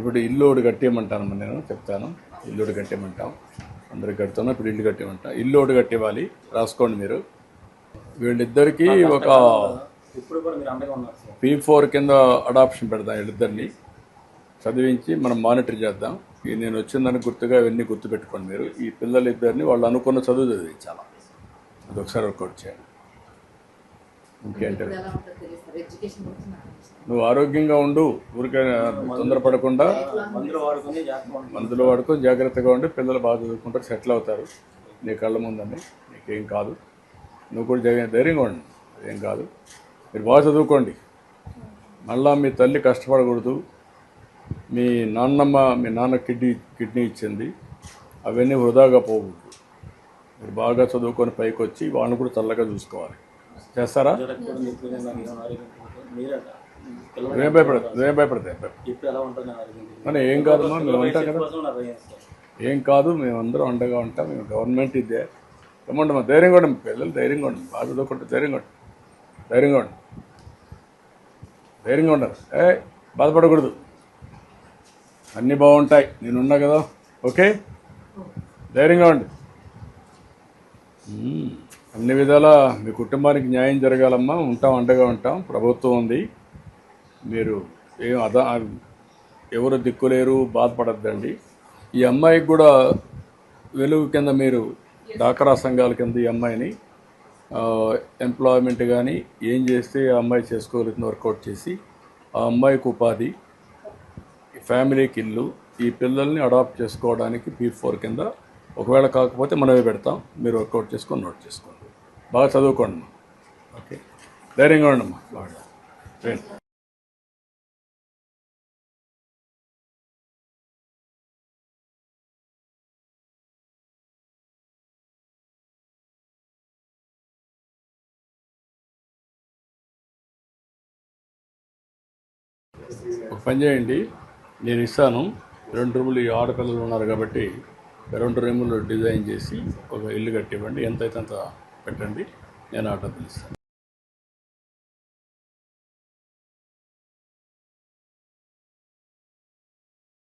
ఇప్పుడు ఇల్లు ఒకటి కట్టేయమంటాను నేను చెప్తాను. ఇల్లు ఒకటి కట్టేయమంటాం. అందరికి కడుతున్నాం ఇప్పుడు ఇల్లు కట్టేయమంటాం. ఇల్లు ఒకటి కట్టేవాలి రాసుకోండి మీరు. వీళ్ళిద్దరికి ఒక పీ ఫోర్ కింద. అడాప్షన్ పెడదాం వీళ్ళిద్దరిని. చదివించి మనం మానిటర్ చేద్దాం. ఈ నేను వచ్చిందని గుర్తుగా ఇవన్నీ గుర్తుపెట్టుకోండి మీరు. ఈ పిల్లలిద్దరిని వాళ్ళు అనుకున్న చదువు చదివించాలి. అది ఒకసారి వర్కౌట్ చేయండి. తెలుసు. నువ్వు ఆరోగ్యంగా ఉండు ఊరికే తొందరపడకుండా మందులు వాడుకొని జాగ్రత్తగా ఉండి. పిల్లలు బాగా చదువుకుంటారు సెటిల్ అవుతారు. నీ కళ్ళ ముందండి నీకేం కాదు. నువ్వు కూడా ధైర్యంగా ఉండి ఏం కాదు. మీరు బాగా చదువుకోండి. మళ్ళా మీ తల్లి కష్టపడకూడదు. మీ నాన్నమ్మ మీ నాన్న కిడ్నీ కిడ్నీ ఇచ్చింది అవన్నీ వృధాగా పోకూడదు. మీరు బాగా చదువుకొని పైకి వచ్చి వాళ్ళని కూడా చల్లగా చూసుకోవాలి. చేస్తారా? నువ్వేం భయపడదు నువ్వేం భయపడతాయి ఎలా మరి ఏం కాదు మేము ఉంటాం కదా. ఏం కాదు మేము అండగా ఉంటాం మేము గవర్నమెంట్ ఇదే. ఏమంటాం మా ధైర్యంగా కూడా పిల్లలు ధైర్యంగా ఉండండి బాగా చదువుకుంటే ధైర్యంగా ఉండండి ధైర్యంగా ఉండండి. ధైర్యంగా ఉండరు ఏ బాధపడకూడదు. అన్నీ బాగుంటాయి నేనున్నా కదా ఓకే? ధైర్యంగా ఉండి. అన్ని విధాల మీ కుటుంబానికి న్యాయం జరగాలమ్మా. ఉంటాం అండగా ఉంటాం. ప్రభుత్వం ఉంది. మీరు ఏం అదా ఎవరు దిక్కులేరు బాధపడద్దండి. ఈ అమ్మాయికి కూడా వెలుగు కింద మీరు డాకరా సంఘాల కింద ఈ అమ్మాయిని ఎంప్లాయ్మెంట్ కానీ ఏం చేస్తే ఆ అమ్మాయి చేసుకోగలుగుతుంది వర్కౌట్ చేసి ఆ అమ్మాయికి ఉపాధి ఫ్యామిలీకి ఇల్లు ఈ పిల్లల్ని అడాప్ట్ చేసుకోవడానికి పీ ఫోర్ కింద ఒకవేళ కాకపోతే మనమే పెడతాం. మీరు వర్కౌట్ చేసుకొని నోట్ చేసుకోండి. బాగా చదువుకోండి ఓకే? ధైర్యంగా ఉండమ్మా. బాగా. రండి. ఒక పని చేయండి. నేను ఇస్తాను. రెండు రూములు ఈ ఆడపిల్లలు ఉన్నారు కాబట్టి రెండు రూములు డిజైన్ చేసి ఒక ఇల్లు కట్టివ్వండి ఎంతైతే అంత పెట్టండి నేను ఆర్డర్ పిలుస్తాను.